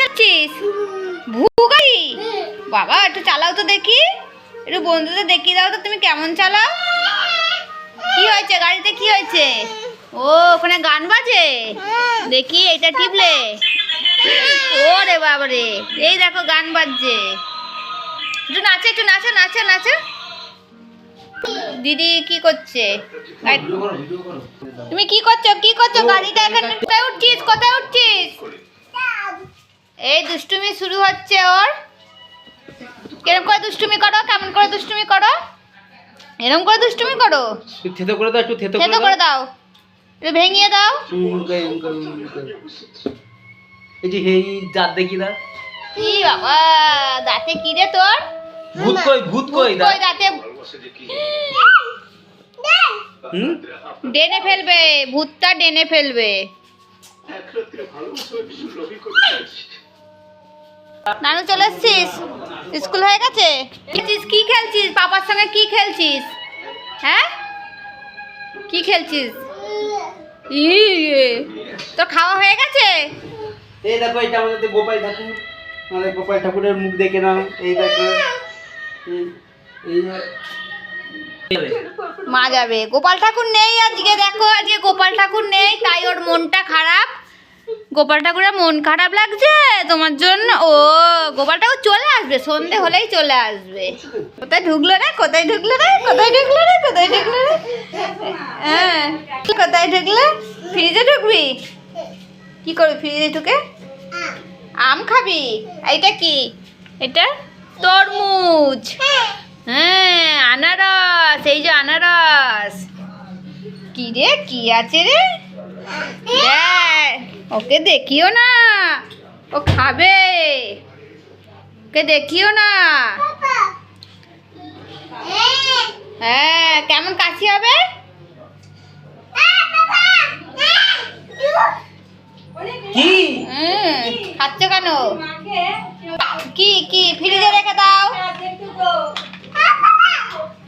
যাচ্ছিস? বাবা একটু চালাও তো দেখি। একটু বন্ধুদের দেখিয়ে দাও তো তুমি কেমন চালাও। কি হয়েছে? গাড়িতে কি হয়েছে? ও ওখানে গান বাজে? দেখি এটা টিপলে। ও রে বাবারে এই দেখো গান বাজছে। একটু নাচে একটু নাচো নাচো নাচো। দিদি কি করছে? তুমি কি করছ? কি করছ? গাড়িটা এখানে কোথায় উঠছিস? কোথায় উঠছিস? এই দুষ্টুমি শুরু হচ্ছে ওর। কেরম করে দুষ্টুমি করো? কেমন করে দুষ্টুমি করো? এরম করে দুষ্টুমি করো? থেতো করে দাও একটু থেতো করে দাও। একটু ভেঙিয়ে দাও। এই যে হেই জাত দেখি দা কি বাবা দাঁতে কি রে তোর? ভূত কই ভূত কই দা কই দাঁতে? ডেনে ফেলবে ভূতটা ডেনে ফেলবে। নানু চলে এসছিস? স্কুল হয়ে গেছে? খেলছিস কি খেলছিস? পাপার সঙ্গে কি খেলছিস? হ্যাঁ? কি খেলছিস? ই তোর খাওয়া হয়ে গেছে? এই দেখো এটা আমাদের গোপাল ঠাকুর। আমাদের গোপাল ঠাকুরের মুখ দেখে নাও। এই দেখো। মা যাবে। গোপাল ঠাকুর নেই আজকে দেখো আজকে গোপাল ঠাকুর নেই তাই ওর মনটা খারাপ। গোপাল ঠাকুরের মন খারাপ লাগছে তোমার জন্য? ও গোপাল ঠাকুর চলে আসবে সন্ধে হলেই চলে আসবে। কোথায় ঢুকলো রে? কোথায় ঢুকলো রে? কোথায় ঢুকলো রে? কোথায় ঢুকলো রে? হ্যাঁ কোথায় ঢুকলে? ফ্রিজে ঢুকবি? কি করবি ফ্রিজে ঢুকে? আম খাবি? এইটা কি? এটা তরমুজ। হ্যাঁ আনারস এই যে আনারস। কি রে? কি আছে রে? দেখ, ওকে দেখিও না। ও খাবে। ওকে দেখিও না। হ্যাঁ কেমন কাশি হবে? খাচ্ছ কেন? কি কি ফ্রিজে রেখে দাও।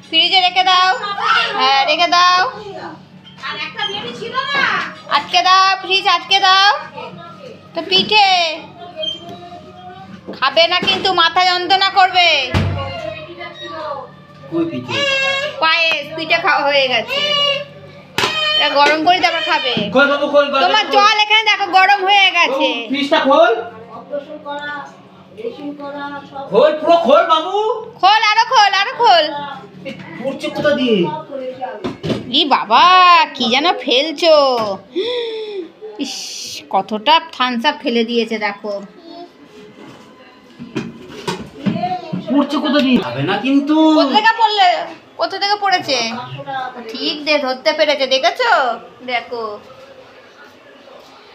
ফ্রিজে রেখে দাও। হ্যাঁ রেখে দাও। আটকে দাও ফ্রিজ আটকে দাও। তো পিঠে। খাবে না কিন্তু মাথা যন্ত্রণা করবে। পায়েস পিঠে খাওয়া হয়ে গেছে। এটা গরম করে তারপর খাবে। তোমার জল এখানে দেখো গরম হয়ে গেছে। ফ্রিজটা খোল। খোল পুরো খোল বাবু। খোল আরও খোল আরও খোল। পড়ছে কোথা দিয়ে? ই বাবা কি যেন ফেলছো? ইস কতটা থামস আপ ফেলে দিয়েছে দেখো। পড়ছে কোথা দিয়ে? হবে না কিন্তু। কোথা থেকে পড়লে? কোথা থেকে পড়েছে? ঠিক দে ধরতে পেরেছে দেখেছ? দেখো।